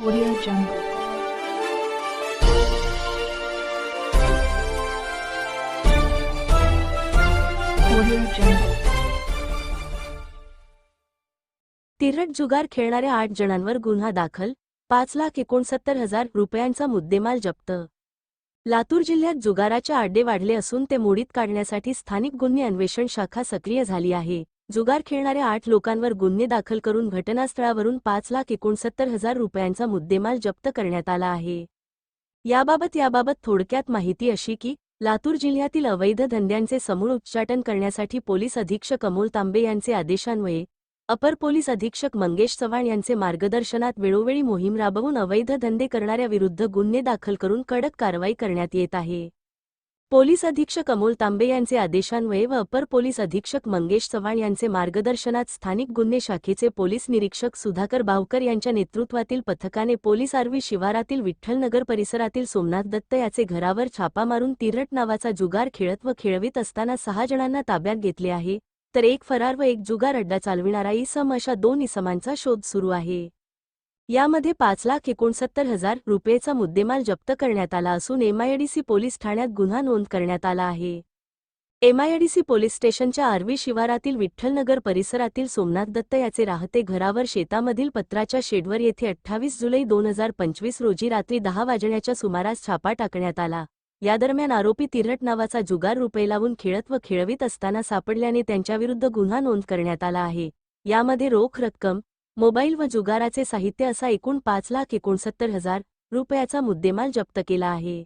Audio Jungle. तिरट जुगार खेळणाऱ्या आठ जणांवर गुन्हा दाखल पाच लाख एकोणसत्तर हजार रुपयांचा मुद्देमाल जप्त. लातूर जिल्ह्यात जुगाराचे आड्डे वाढले असून ते मोडीत काढण्यासाठी स्थानिक गुन्हे अन्वेषण शाखा सक्रिय झाली आहे. जुगार खेळणाऱ्या आठ लोकांवर गुन्हे दाखल करून घटनास्थळावरून पाच लाख एकोणसत्तर हजार रुपयांचा मुद्देमाल जप्त करण्यात आला आहे. याबाबत याबाबत थोडक्यात माहिती अशी की लातूर जिल्ह्यातील अवैध धंद्यांचे समूळ उच्चाटन करण्यासाठी पोलीस अधीक्षक अमोल तांबे यांचे आदेशान्वये अपर पोलीस अधीक्षक मंगेश चव्हाण यांचे मार्गदर्शनात वेळोवेळी मोहीम राबवून अवैध धंदे करणाऱ्या विरुद्ध गुन्हे दाखल करून कडक कारवाई करण्यात येत आहे. पोलीस अधीक्षक अमोल तांबे यांचे आदेशान्वये व अपर पोलीस अधीक्षक मंगेश चव्हाण यांचे मार्गदर्शनात स्थानिक गुन्हे शाखेचे पोलीस निरीक्षक सुधाकर भावकर यांच्या नेतृत्वातील पथकाने पोलीस आर्वी शिवारातील विठ्ठलनगर परिसरातील सोमनाथ दत्त याचे घरावर छापा मारून तिरट नावाचा जुगार खेळत व खेळवीत असताना सहा जणांना ताब्यात घेतले आहे. तर एक फरार व एक जुगार अड्डा चालविणारा इसम अशा दोन इसमांचा शोध सुरू आहे. यामध्ये पाच लाख एकोणसत्तर हजार रुपयेचा मुद्देमाल जप्त करण्यात आला असून एमआयडीसी पोलीस ठाण्यात गुन्हा नोंद करण्यात आला आहे. एमआयडीसी पोलीस स्टेशनच्या आर्वी शिवारातील विठ्ठलनगर परिसरातील सोमनाथ दत्त याचे राहते घरावर शेतामधील पत्राच्या शेडवर येथे अठ्ठावीस जुलै दोन हजार पंचवीस रोजी रात्री दहा वाजण्याच्या सुमारास छापा टाकण्यात आला. या दरम्यान आरोपी तिरट नावाचा जुगार रुपये लावून खेळत व खेळवीत असताना सापडल्याने त्यांच्याविरुद्ध गुन्हा नोंद करण्यात आला आहे. यामध्ये रोख रक्कम मोबाईल व जुगाराचे साहित्य असा एकूण पाच लाख एकोणसत्तर हजार रुपयाचा मुद्देमाल जप्त केला आहे.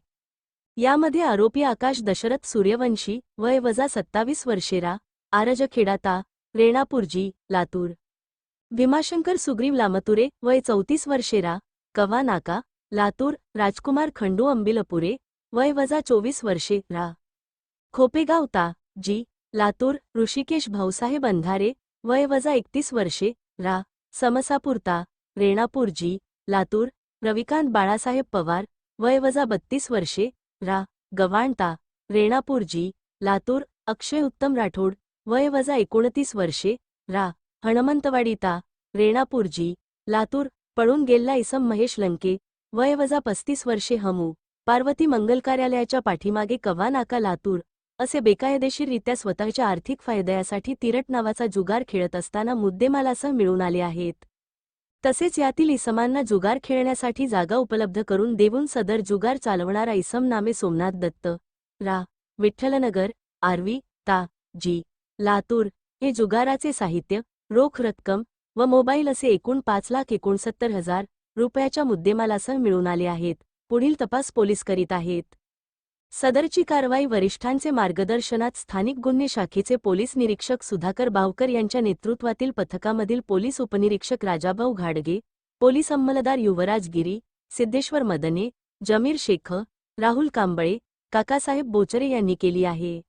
यामध्ये आरोपी आकाश दशरथ सूर्यवंशी वय वजा सत्तावीस वर्षेरा आरजखेडाता रेणापूरजी लातूर. भीमाशंकर सुग्रीव लामतुरे वय चौतीस वर्षेरा कवा नाका लातूर राजकुमार खंडू अंबिलपुरे वय वजा चोवीस वर्षे रा खोपेगाव ता जी लातूर ऋषिकेश भाऊसाहेब अंधारे वय वजा एकतीस वर्षे रा समसापुरता रेणापूरजी लातूर रविकांत बाळासाहेब पवार वय वजा बत्तीस वर्षे रा. गवाणता रेणापूरजी लातूर अक्षय उत्तम राठोड वय वजा एकोणतीस वर्षे रा. हणमंतवाडीता रेणापूरजी लातूर पळून गेल्ला इसम महेश लंके वय वजा पस्तीस वर्षे हमू पार्वती मंगल कार्यालयाच्या पाठीमागे कवा नाका लातूर असे बेकायदेशीररित्या स्वतःच्या आर्थिक फायद्यासाठी तिरट नावाचा जुगार खेळत असताना मुद्देमालासह मिळून आले आहेत. तसेच यातील इसमांना जुगार खेळण्यासाठी जागा उपलब्ध करून देऊन सदर जुगार चालवणारा इसम नामे सोमनाथ दत्त रा. विठ्ठलनगर आर्वी ता. जी. लातूर हे जुगाराचे साहित्य रोख रक्कम व मोबाईल असे एकूण पाच लाख एकोणसत्तर हजार रुपयाच्या मुद्देमालासह मिळून आले आहेत. पुढील तपास पोलीस करीत आहेत. सदरची कारवाई वरिष्ठांचे मार्गदर्शनात स्थानिक गुन्हे शाखेचे पोलीस निरीक्षक सुधाकर बावकर यांच्या नेतृत्वातील पथकामधील पोलीस उपनिरीक्षक राजाभाऊ घाडगे पोलीस अंमलदार युवराज गिरी सिद्धेश्वर मदने जमीर शेख राहुल कांबळे काकासाहेब बोचरे यांनी केली आहे.